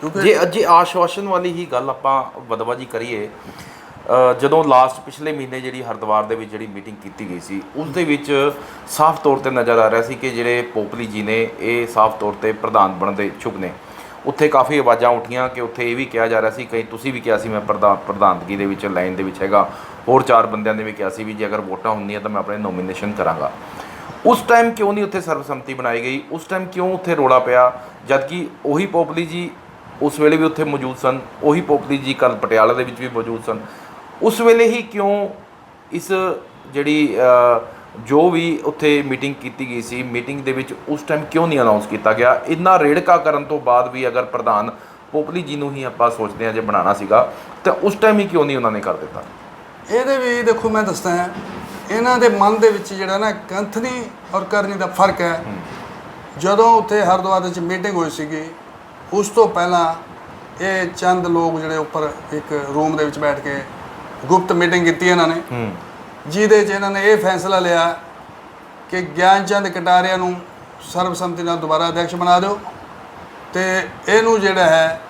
ਕਿਉਂਕਿ ਜੇ ਅੱਜ ਆਸ਼ਵਾਸਨ ਵਾਲੀ ਹੀ ਗੱਲ ਆਪਾਂ ਵਦਵਾ ਜੀ ਕਰੀਏ ਜਦੋਂ ਲਾਸਟ ਪਿਛਲੇ ਮਹੀਨੇ ਜਿਹੜੀ ਹਰਿਦੁਆਰ ਦੇ ਵਿੱਚ ਜਿਹੜੀ ਮੀਟਿੰਗ ਕੀਤੀ ਗਈ ਸੀ, ਉਸ ਦੇ ਵਿੱਚ ਸਾਫ਼ ਤੌਰ ਤੇ ਨਜ਼ਰ ਆ ਰਿਹਾ ਸੀ ਕਿ ਜਿਹੜੇ ਪੋਪਲੀ ਜੀ ਨੇ, ਇਹ ਸਾਫ਼ ਤੌਰ ਤੇ ਪ੍ਰਧਾਨ ਬਣਦੇ ਇਛੁਕ ਨੇ। ਉੱਥੇ ਕਾਫੀ ਆਵਾਜ਼ਾਂ ਉੱਠੀਆਂ ਕਿ ਉੱਥੇ ਇਹ ਵੀ ਕਿਹਾ ਜਾ ਰਿਹਾ ਸੀ, ਕਈ ਤੁਸੀਂ ਵੀ ਕਿਹਾ ਸੀ, ਮੈਂ ਪ੍ਰਧਾਨ ਪ੍ਰਧਾਨਗੀ ਦੇ ਵਿੱਚ ਲਾਈਨ ਦੇ ਵਿੱਚ ਹੈਗਾ। ਹੋਰ ਚਾਰ ਬੰਦਿਆਂ ਨੇ ਵੀ ਕਿਹਾ ਸੀ ਵੀ ਜੇ ਅਗਰ ਵੋਟਾਂ ਹੁੰਦੀਆਂ ਤਾਂ ਮੈਂ ਆਪਣੇ ਨੋਮੀਨੇਸ਼ਨ ਕਰਾਂਗਾ। ਉਸ ਟਾਈਮ ਕਿਉਂ ਨਹੀਂ ਉੱਥੇ ਸਰਬਸੰਮਤੀ ਬਣਾਈ ਗਈ? ਉਸ ਟਾਈਮ ਕਿਉਂ ਉੱਥੇ ਰੋਲਾ ਪਿਆ? ਜਦਕਿ ਉਹੀ ਪੋਪਲੀ ਜੀ ਉਸ ਵੇਲੇ ਵੀ ਉੱਥੇ ਮੌਜੂਦ ਸਨ। ਉਹੀ ਪੋਪਲੀ ਜੀ ਕੱਲ ਪਟਿਆਲਾ ਦੇ ਵਿੱਚ ਵੀ ਮੌਜੂਦ ਸਨ। ਉਸ ਵੇਲੇ ਹੀ ਕਿਉਂ ਇਸ ਜਿਹੜੀ ਜੋ ਵੀ ਉੱਥੇ ਮੀਟਿੰਗ ਕੀਤੀ ਗਈ ਸੀ ਮੀਟਿੰਗ ਦੇ ਵਿੱਚ ਉਸ ਟਾਈਮ ਕਿਉਂ ਨਹੀਂ ਅਨਾਉਂਸ ਕੀਤਾ ਗਿਆ? ਇੰਨਾ ਰੇੜਕਾ ਕਰਨ ਤੋਂ ਬਾਅਦ ਵੀ ਅਗਰ ਪ੍ਰਧਾਨ ਪੋਪਲੀ ਜੀ ਨੂੰ ਹੀ ਆਪਾਂ ਸੋਚਦੇ ਹਾਂ ਜੇ ਬਣਾਉਣਾ ਸੀਗਾ ਤਾਂ ਉਸ ਟਾਈਮ ਹੀ ਕਿਉਂ ਨਹੀਂ ਉਹਨਾਂ ਨੇ ਕਰ ਦਿੱਤਾ? ਇਹਦੇ ਵੀ ਦੇਖੋ ਮੈਂ ਦੱਸਦਾ ਹਾਂ ਇਹਨਾਂ ਦੇ ਮਨ ਦੇ ਵਿੱਚ ਜਿਹੜਾ ਨਾ ਕੰਥਨੀ ਔਰ ਕਰਨੀ ਦਾ ਫ਼ਰਕ ਹੈ। ਜਦੋਂ ਉੱਥੇ ਹਰਿਦੁਆਰ ਦੇ ਵਿੱਚ ਮੀਟਿੰਗ ਹੋਈ ਸੀਗੀ ਉਸ ਤੋਂ ਪਹਿਲਾਂ ਇਹ ਚੰਦ ਲੋਕ ਜਿਹੜੇ ਉੱਪਰ ਇੱਕ ਰੂਮ ਦੇ ਵਿੱਚ ਬੈਠ ਕੇ ਗੁਪਤ ਮੀਟਿੰਗ ਕੀਤੀ ਇਹਨਾਂ ਨੇ। ਹੂੰ। ਜਿਹਦੇ 'ਚ ਇਹਨਾਂ ਨੇ ਇਹ ਫੈਸਲਾ ਲਿਆ ਕਿ ਗਿਆਨ ਚੰਦ ਕਟਾਰੀਆ ਨੂੰ ਸਰਬਸੰਮਤੀ ਨਾਲ ਦੁਬਾਰਾ ਅਧਿਕਸ਼ ਬਣਾ ਦਿਓ ਤੇ ਇਹਨੂੰ ਜਿਹੜਾ ਹੈ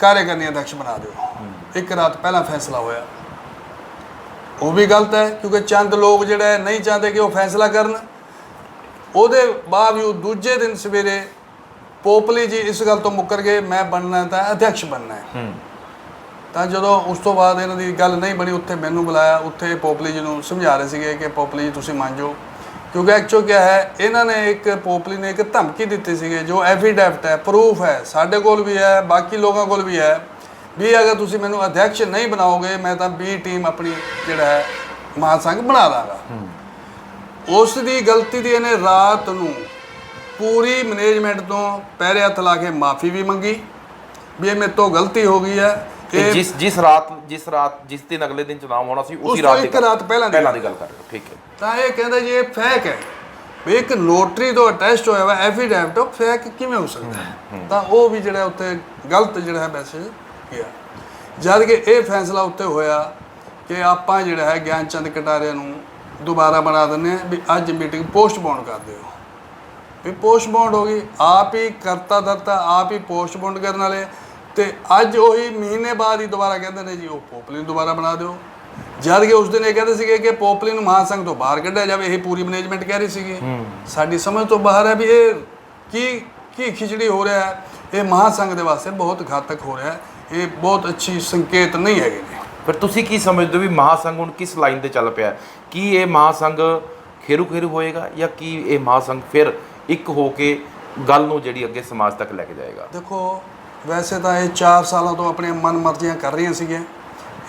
ਕਾਰਜਕਾਰਨੀ ਅਧਿਕਸ਼ ਬਣਾ ਦਿਓ। ਇੱਕ ਰਾਤ ਪਹਿਲਾਂ ਫੈਸਲਾ ਹੋਇਆ। ਉਹ ਵੀ ਗਲਤ ਹੈ ਕਿਉਂਕਿ ਚੰਦ ਲੋਕ ਜਿਹੜਾ ਨਹੀਂ ਚਾਹੁੰਦੇ ਕਿ ਉਹ ਫੈਸਲਾ ਕਰਨ। ਉਹਦੇ ਬਾਵਜੂਦ ਦੂਜੇ ਦਿਨ ਸਵੇਰੇ ਪੋਪਲੀ ਜੀ ਇਸ ਗੱਲ ਤੋਂ ਮੁੱਕਰ ਗਏ ਮੈਂ ਬਣਨਾ ਤਾਂ ਅਧਿਕਸ਼ ਬਣਨਾ ਹੈ। ਤਾਂ ਜਦੋਂ ਉਸ ਤੋਂ ਬਾਅਦ ਇਹਨਾਂ ਦੀ ਗੱਲ ਨਹੀਂ ਬਣੀ ਉੱਥੇ ਮੈਨੂੰ ਬੁਲਾਇਆ ਉੱਥੇ ਪੋਪਲੀ ਜੀ ਨੂੰ ਸਮਝਾ ਰਹੇ ਸੀਗੇ ਕਿ ਪੋਪਲੀ ਜੀ ਤੁਸੀਂ ਮੰਨ ਜਾਓ। ਕਿਉਂਕਿ ਐਕਚੁਅਲ ਕਿਆ ਹੈ ਇਹਨਾਂ ਨੇ ਇੱਕ ਪੋਪਲੀ ਨੇ ਇੱਕ ਧਮਕੀ ਦਿੱਤੀ ਸੀਗੇ ਜੋ ਐਫੀਡੈਵਿਟ ਹੈ ਪ੍ਰੂਫ ਹੈ ਸਾਡੇ ਕੋਲ ਵੀ ਹੈ ਬਾਕੀ ਲੋਕਾਂ ਕੋਲ ਵੀ ਹੈ ਵੀ ਅਗਰ ਤੁਸੀਂ ਮੈਨੂੰ ਅਧਿਕਸ਼ ਨਹੀਂ ਬਣਾਓਗੇ ਮੈਂ ਤਾਂ ਬੀ ਟੀਮ ਆਪਣੀ ਜਿਹੜਾ ਹੈ ਮਹਾਸੰਘ ਬਣਾ ਦਾਂਗਾ ਉਸ ਦੀ ਗਲਤੀ ਦੀ ਇਹਨੇ ਰਾਤ ਨੂੰ ਪੂਰੀ ਮੈਨੇਜਮੈਂਟ ਤੋਂ ਪੈਰੇ ਹੱਥ ਲਾ ਕੇ ਮਾਫੀ ਵੀ ਮੰਗੀ ਵੀ ਇਹ ਮੇਰੇ ਤੋਂ ਗਲਤੀ ਹੋ ਗਈ ਹੈ। ਤੇ ਜਿਸ ਜਿਸ ਰਾਤ ਜਿਸ ਰਾਤ ਜਿਸ ਦਿਨ ਅਗਲੇ ਦਿਨ ਚੁਣਾਵ ਹੋਣਾ ਸੀ ਉਸ ਰਾਤ ਦੀ ਇੱਕ ਰਾਤ ਪਹਿਲਾਂ ਦੀ ਪਹਿਲਾਂ ਦੀ ਗੱਲ ਕਰ ਰਹੇ ਠੀਕ ਹੈ। ਤਾਂ ਇਹ ਕਹਿੰਦਾ ਜੀ ਇਹ ਫੇਕ ਹੈ। ਵੀ ਇੱਕ ਨੋਟਰੀ ਤੋਂ ਅਟੈਚਡ ਹੋਇਆ ਵਾ ਐਫੀਡੈਵਿਟ ਉਹ ਫੇਕ ਕਿਵੇਂ ਹੋ ਸਕਦਾ? ਹੈ ਤਾਂ ਉਹ ਵੀ ਜਿਹੜਾ ਉੱਥੇ ਗਲਤ ਜਿਹੜਾ ਹੈ ਮੈਸੇਜ ਗਿਆ। ਜਦ ਕਿ ਇਹ ਫੈਸਲਾ ਉੱਤੇ ਹੋਇਆ ਕਿ ਆਪਾਂ ਜਿਹੜਾ ਹੈ ਗਿਆਨ ਚੰਦ ਕਟਾਰੀਆ ਨੂੰ ਦੁਬਾਰਾ ਬਣਾ ਦਿੰਦੇ ਆ ਵੀ ਅੱਜ ਮੀਟਿੰਗ ਪੋਸਟਪੋਨ ਕਰ ਦਿਓ। ਵੀ ਪੋਸਟਪੋਨ ਹੋ ਗਈ। ਆਪ ਹੀ ਕਰਤਾ ਦਰਤਾ ਆਪ ਹੀ ਪੋਸਟਪੋਨ ਕਰਨ ਵਾਲੇ ਤੇ ਅੱਜ ਉਹੀ ਮਹੀਨੇ ਬਾਅਦ ਹੀ ਦੁਬਾਰਾ ਕਹਿੰਦੇ ਨੇ ਜੀ ਉਹ ਪੋਪਲੀ ਨੂੰ ਦੁਬਾਰਾ ਬਣਾ ਦਿਓ। ਜਦ ਕਿ ਉਸ ਦਿਨ ਇਹ ਕਹਿੰਦੇ ਸੀਗੇ ਕਿ ਪੋਪਲੀ ਨੂੰ ਮਹਾਸੰਘ ਤੋਂ ਬਾਹਰ ਕੱਢਿਆ ਜਾਵੇ ਇਹ ਪੂਰੀ ਮੈਨੇਜਮੈਂਟ ਕਹਿ ਰਹੀ ਸੀਗੀ। ਸਾਡੀ ਸਮਝ ਤੋਂ ਬਾਹਰ ਹੈ ਵੀ ਇਹ ਕੀ ਕੀ ਖਿਚੜੀ ਹੋ ਰਿਹਾ ਹੈ। ਇਹ ਮਹਾਸੰਘ ਦੇ ਵਾਸਤੇ ਬਹੁਤ ਘਾਤਕ ਹੋ ਰਿਹਾ ਹੈ। ਇਹ ਬਹੁਤ ਅੱਛੀ ਸੰਕੇਤ ਨਹੀਂ ਹੈਗੇ ਨੇ। ਫਿਰ ਤੁਸੀਂ ਕੀ ਸਮਝਦੇ ਹੋ ਵੀ ਮਹਾਸੰਘ ਹੁਣ ਕਿਸ ਲਾਈਨ ਤੇ ਚੱਲ ਪਿਆ? ਕੀ ਇਹ ਮਹਾਸੰਘ ਖੇਰੂ ਖੇਰੂ ਹੋਏਗਾ ਜਾਂ ਕੀ ਇਹ ਮਹਾਸੰਘ ਫਿਰ ਇੱਕ ਹੋ ਕੇ ਗੱਲ ਨੂੰ ਜਿਹੜੀ ਅੱਗੇ ਸਮਾਜ ਤੱਕ ਲੈ ਕੇ ਜਾਏਗਾ। ਦੇਖੋ, ਵੈਸੇ ਤਾਂ ਇਹ 4 ਸਾਲਾਂ ਤੋਂ ਆਪਣੀਆਂ ਮਨ ਮਰਜ਼ੀਆਂ ਕਰ ਰਹੀਆਂ ਸੀਗੀਆਂ।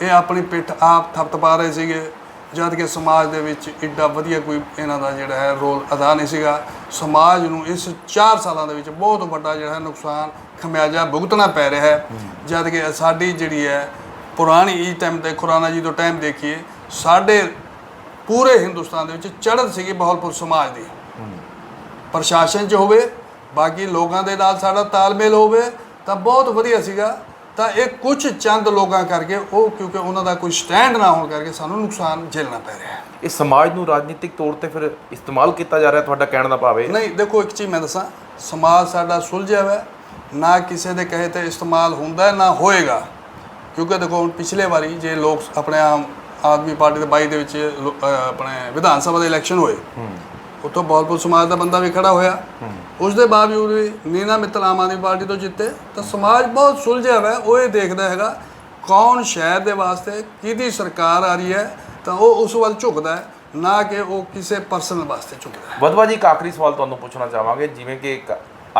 ਇਹ ਆਪਣੀ ਪਿੱਠ ਆਪ ਥਪਥਪਾ ਰਹੇ ਸੀਗੇ। ਜਦ ਕਿ ਸਮਾਜ ਦੇ ਵਿੱਚ ਇੱਡਾ ਵਧੀਆ ਕੋਈ ਇਹਨਾਂ ਦਾ ਜਿਹੜਾ ਹੈ ਰੋਲ ਅਦਾ ਨਹੀਂ ਸੀਗਾ। ਸਮਾਜ ਨੂੰ ਇਸ 4 ਸਾਲਾਂ ਦੇ ਵਿੱਚ ਬਹੁਤ ਵੱਡਾ ਜਿਹੜਾ ਨੁਕਸਾਨ ਖਮਿਆਜਾ ਭੁਗਤਣਾ ਪੈ ਰਿਹਾ ਹੈ। ਜਦ ਕਿ ਸਾਡੀ ਜਿਹੜੀ ਹੈ ਪੁਰਾਣੀ ਈ ਟਾਈਮ ਤੇ ਖੁਰਾਨਾ ਜੀ ਤੋਂ ਟਾਈਮ ਦੇਖੀਏ, ਸਾਡੇ ਪੂਰੇ ਹਿੰਦੁਸਤਾਨ ਦੇ ਵਿੱਚ ਚੜ੍ਹਤ ਸੀਗੀ ਬਹਾਲਪੁਰ ਸਮਾਜ ਦੀ। ਪ੍ਰਸ਼ਾਸਨ 'ਚ ਹੋਵੇ ਬਾਕੀ ਲੋਕਾਂ ਦੇ ਨਾਲ ਸਾਡਾ ਤਾਲਮੇਲ ਹੋਵੇ ਤਾਂ ਬਹੁਤ ਵਧੀਆ ਸੀਗਾ। ਤਾਂ ਇਹ ਕੁਝ ਚੰਦ ਲੋਕਾਂ ਕਰਕੇ ਉਹ ਕਿਉਂਕਿ ਉਹਨਾਂ ਦਾ ਕੋਈ ਸਟੈਂਡ ਨਾ ਹੋਣ ਕਰਕੇ ਸਾਨੂੰ ਨੁਕਸਾਨ ਝੇਲਣਾ ਪੈ ਰਿਹਾ ਹੈ। ਇਹ ਸਮਾਜ ਨੂੰ ਰਾਜਨੀਤਿਕ ਤੌਰ ਤੇ ਫਿਰ ਇਸਤੇਮਾਲ ਕੀਤਾ ਜਾ ਰਿਹਾ ਤੁਹਾਡਾ ਕਹਿਣ ਦਾ ਭਾਵ ਨਹੀਂ ਦੇਖੋ ਇੱਕ ਚੀਜ਼ ਮੈਂ ਦੱਸਾਂ ਸਮਾਜ ਸਾਡਾ ਸੁਲਝਿਆ ਹੋਇਆ। ਨਾ ਕਿਸੇ ਦੇ ਕਹੇ ਤੇ ਇਸਤੇਮਾਲ ਹੁੰਦਾ ਨਾ ਹੋਏਗਾ। ਕਿਉਂਕਿ ਦੇਖੋ ਪਿਛਲੇ ਵਾਰੀ ਜੇ ਲੋਕ ਆਪਣੇ ਆਮ ਆਦਮੀ ਪਾਰਟੀ ਦੇ 22 ਦੇ ਵਿੱਚ ਆਪਣੇ ਵਿਧਾਨ ਸਭਾ ਦੇ ਇਲੈਕਸ਼ਨ ਹੋਏ ਉੱਥੋਂ ਬਹਾਲਪੁਰ ਸਮਾਜ ਦਾ ਬੰਦਾ ਵੀ ਖੜਾ ਹੋਇਆ। ਉਸ ਦੇ ਬਾਵਜੂਦ ਵੀ ਨੀਨਾ ਮਿੱਤਲ ਆਮ ਆਦਮੀ ਪਾਰਟੀ ਤੋਂ ਜਿੱਤੇ ਤਾਂ ਸਮਾਜ ਬਹੁਤ ਸੁਲਝਿਆ ਹੋਇਆ। ਉਹ ਇਹ ਦੇਖਦਾ ਹੈਗਾ ਕੌਣ ਸ਼ਹਿਰ ਦੇ ਵਾਸਤੇ ਕਿਹਦੀ ਸਰਕਾਰ ਆ ਰਹੀ ਹੈ ਤਾਂ ਉਹ ਉਸ ਵੱਲ ਝੁਕਦਾ ਹੈ ਨਾ ਕਿ ਉਹ ਕਿਸੇ ਪਰਸਨਲ ਵਾਸਤੇ ਝੁਕਦਾ ਹੈ। ਵਦਵਾ ਜੀ ਇੱਕ ਆਖਰੀ ਸਵਾਲ ਤੁਹਾਨੂੰ ਪੁੱਛਣਾ ਚਾਹਾਂਗੇ ਜਿਵੇਂ ਕਿ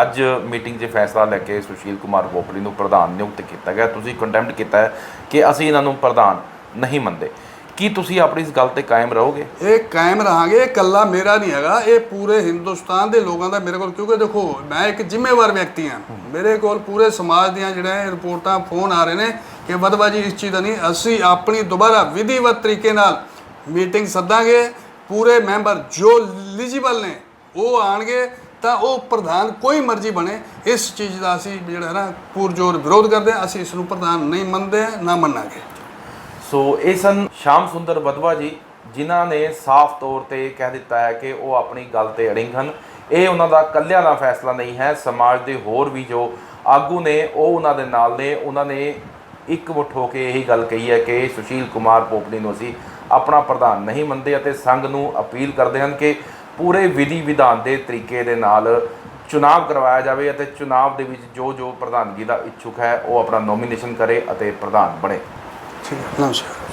ਅੱਜ ਮੀਟਿੰਗ 'ਚ ਫੈਸਲਾ ਲੈ ਕੇ ਸੁਸ਼ੀਲ ਕੁਮਾਰ ਬੋਪਲੀ ਨੂੰ ਪ੍ਰਧਾਨ ਨਿਯੁਕਤ ਕੀਤਾ ਗਿਆ ਤੁਸੀਂ ਕੰਟੈਂਪਟ ਕੀਤਾ ਹੈ ਕਿ ਅਸੀਂ ਇਹਨਾਂ ਨੂੰ ਪ੍ਰਧਾਨ ਨਹੀਂ ਮੰਨਦੇ। ਕੀ ਤੁਸੀਂ ਆਪਣੀ ਇਸ ਗੱਲ ਤੇ ਕਾਇਮ ਰਹੋਗੇ? ਇਹ ਕਾਇਮ ਰਹਾਂਗੇ, ਇਹ ਇਕੱਲਾ ਮੇਰਾ ਨਹੀਂ ਹੈਗਾ, ਇਹ ਪੂਰੇ ਹਿੰਦੁਸਤਾਨ ਦੇ ਲੋਕਾਂ ਦਾ ਮੇਰੇ ਕੋਲ, ਕਿਉਂਕਿ ਦੇਖੋ, ਮੈਂ ਇੱਕ ਜ਼ਿੰਮੇਵਾਰ ਵਿਅਕਤੀ ਹਾਂ। ਮੇਰੇ ਕੋਲ ਪੂਰੇ ਸਮਾਜ ਦੀਆਂ ਜਿਹੜਾ ਰਿਪੋਰਟਾਂ, ਫੋਨ ਆ ਰਹੇ ਨੇ ਕਿ ਵਦਵਾ ਜੀ, ਇਸ ਚੀਜ਼ ਦਾ ਨਹੀਂ, ਅਸੀਂ ਆਪਣੀ ਦੁਬਾਰਾ ਵਿਧੀਵਤ ਤਰੀਕੇ ਨਾਲ ਮੀਟਿੰਗ ਸੱਦਾਂਗੇ, ਪੂਰੇ ਮੈਂਬਰ ਜੋ ਐਲੀਜੀਬਲ ਨੇ, ਉਹ ਆਣਗੇ, ਤਾਂ ਉਹ ਪ੍ਰਧਾਨ ਕੋਈ ਮਰਜ਼ੀ ਬਣੇ, ਇਸ ਚੀਜ਼ ਦਾ ਅਸੀਂ ਜਿਹੜਾ ਹੈ ਨਾ ਪੂਰਜੋਰ ਵਿਰੋਧ ਕਰਦੇ ਹਾਂ, ਅਸੀਂ ਇਸ ਨੂੰ ਪ੍ਰਧਾਨ ਨਹੀਂ ਮੰਨਦੇ, ਨਾ ਮੰਨਾਂਗੇ। ਸੋ ਇਹ ਸਨ ਸ਼ਾਮ ਸੁੰਦਰ ਵਦਵਾ ਜੀ, ਜਿਨ੍ਹਾਂ ਨੇ ਸਾਫ਼ ਤੌਰ ਤੇ ਕਹਿ ਦਿੱਤਾ ਹੈ ਕਿ ਉਹ ਆਪਣੀ ਗੱਲ ਤੇ ਅੜਿੰਗ ਹਨ। ਇਹ ਉਹਨਾਂ ਦਾ ਇਕੱਲਿਆਂ ਦਾ ਫੈਸਲਾ ਨਹੀਂ ਹੈ, ਸਮਾਜ ਦੇ ਹੋਰ ਵੀ ਜੋ ਆਗੂ ਨੇ, ਉਹ ਉਹਨਾਂ ਦੇ ਨਾਲ ਨੇ। ਉਹਨਾਂ ਨੇ ਇੱਕ ਮੁੱਠ ਹੋ ਕੇ ਇਹੀ ਗੱਲ ਕਹੀ ਹੈ ਕਿ ਸੁਸ਼ੀਲ ਕੁਮਾਰ ਪੋਪਲੀ ਨੂੰ ਅਸੀਂ ਆਪਣਾ ਪ੍ਰਧਾਨ ਨਹੀਂ ਮੰਨਦੇ ਅਤੇ ਸੰਘ ਨੂੰ ਅਪੀਲ ਕਰਦੇ ਹਨ ਕਿ ਪੂਰੇ ਵਿਧੀ ਵਿਧਾਨ ਦੇ ਤਰੀਕੇ ਦੇ ਨਾਲ ਚੁਣਾਵ ਕਰਵਾਇਆ ਜਾਵੇ ਅਤੇ ਚੁਣਾਵ ਦੇ ਵਿੱਚ ਜੋ ਜੋ ਪ੍ਰਧਾਨਗੀ ਦਾ ਇੱਛੁਕ ਹੈ, ਉਹ ਆਪਣਾ ਨੋਮੀਨੇਸ਼ਨ ਕਰੇ ਅਤੇ ਪ੍ਰਧਾਨ ਬਣੇ। ਠੀਕ ਹੈ ਨਮਸਕਾਰ